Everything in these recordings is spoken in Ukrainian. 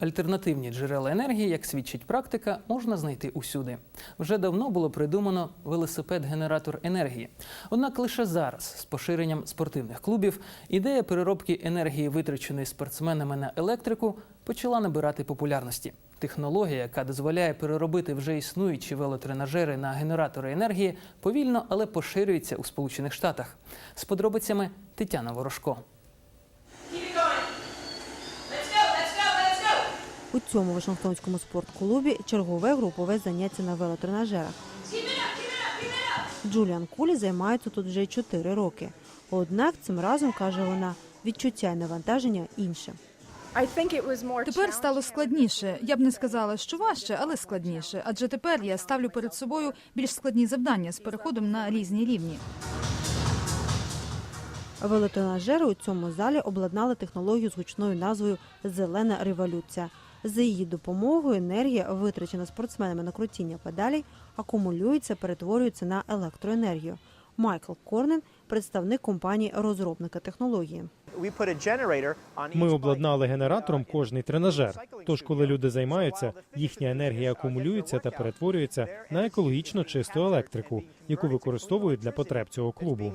Альтернативні джерела енергії, як свідчить практика, можна знайти усюди. Вже давно було придумано велосипед-генератор енергії. Однак лише зараз, з поширенням спортивних клубів, ідея переробки енергії, витраченої спортсменами на електрику, почала набирати популярності. Технологія, яка дозволяє переробити вже існуючі велотренажери на генератори енергії, повільно, але поширюється у Сполучених Штатах. З подробицями Тетяна Ворожко. У цьому Вашингтонському спортклубі чергове групове заняття на велотренажерах. Джуліан Кулі займається тут вже 4 роки. Однак цим разом, каже вона, відчуття і навантаження інше. Тепер стало складніше. Я б не сказала, що важче, але складніше. Адже тепер я ставлю перед собою більш складні завдання з переходом на різні рівні. Велотренажери у цьому залі обладнали технологію з гучною назвою Зелена революція. За її допомогою енергія, витрачена спортсменами на крутіння педалей, акумулюється, перетворюється на електроенергію. Майкл Корнен, представник компанії розробника технології. Ми обладнали генератором кожний тренажер. Тож, коли люди займаються, їхня енергія акумулюється та перетворюється на екологічно чисту електрику, яку використовують для потреб цього клубу.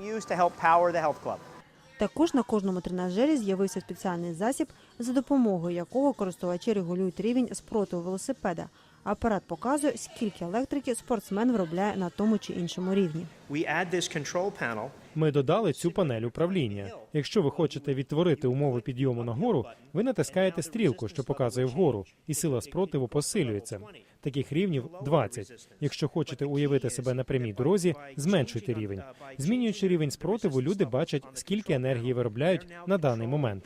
Також на кожному тренажері з'явився спеціальний засіб, за допомогою якого користувачі регулюють рівень спротиву велосипеда. Апарат показує, скільки електрики спортсмен виробляє на тому чи іншому рівні. Ми додали цю панель управління. Якщо ви хочете відтворити умови підйому нагору, ви натискаєте стрілку, що показує вгору, і сила спротиву посилюється. Таких рівнів 20. Якщо хочете уявити себе на прямій дорозі, зменшуйте рівень. Змінюючи рівень спротиву, люди бачать, скільки енергії виробляють на даний момент.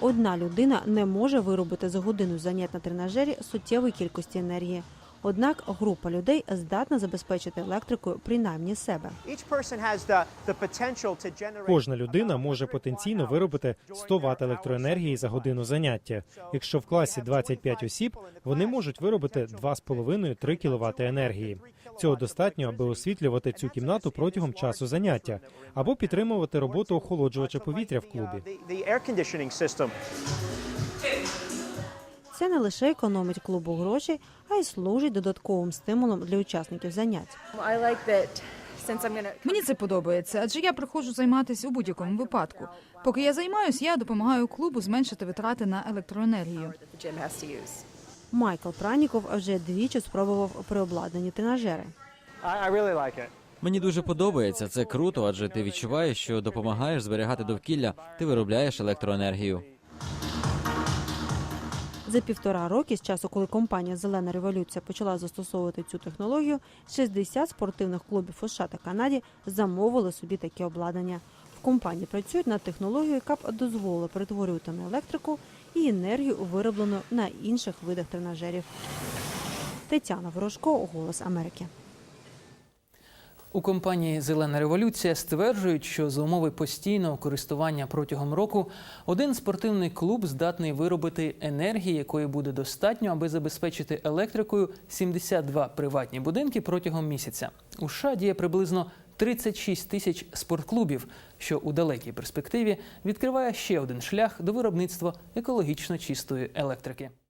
Одна людина не може виробити за годину занять на тренажері суттєвої кількості енергії. Однак група людей здатна забезпечити електрикою принаймні себе. Кожна людина може потенційно виробити 100 Вт електроенергії за годину заняття. Якщо в класі 25 осіб, вони можуть виробити 2,5-3 кВт енергії. Цього достатньо, аби освітлювати цю кімнату протягом часу заняття або підтримувати роботу охолоджувача повітря в клубі. Це не лише економить клубу гроші, а й служить додатковим стимулом для учасників занять. Мені це подобається, адже я приходжу займатися у будь-якому випадку. Поки я займаюсь, я допомагаю клубу зменшити витрати на електроенергію. Майкл Праніков вже двічі спробував переобладнані тренажери. Мені дуже подобається. Це круто, адже ти відчуваєш, що допомагаєш зберігати довкілля, ти виробляєш електроенергію. За півтора роки, з часу, коли компанія Зелена революція почала застосовувати цю технологію, 60 спортивних клубів у США та Канаді замовили собі таке обладнання. В компанії працюють над технологією, яка б дозволила перетворювати на електрику і енергію, вироблену на інших видах тренажерів. Тетяна Ворожко, Голос Америки. У компанії Зелена революція стверджують, що за умови постійного користування протягом року один спортивний клуб здатний виробити енергії, якої буде достатньо, аби забезпечити електрикою 72 приватні будинки протягом місяця. У США діє приблизно 36 тисяч спортклубів, що у далекій перспективі відкриває ще один шлях до виробництва екологічно чистої електрики.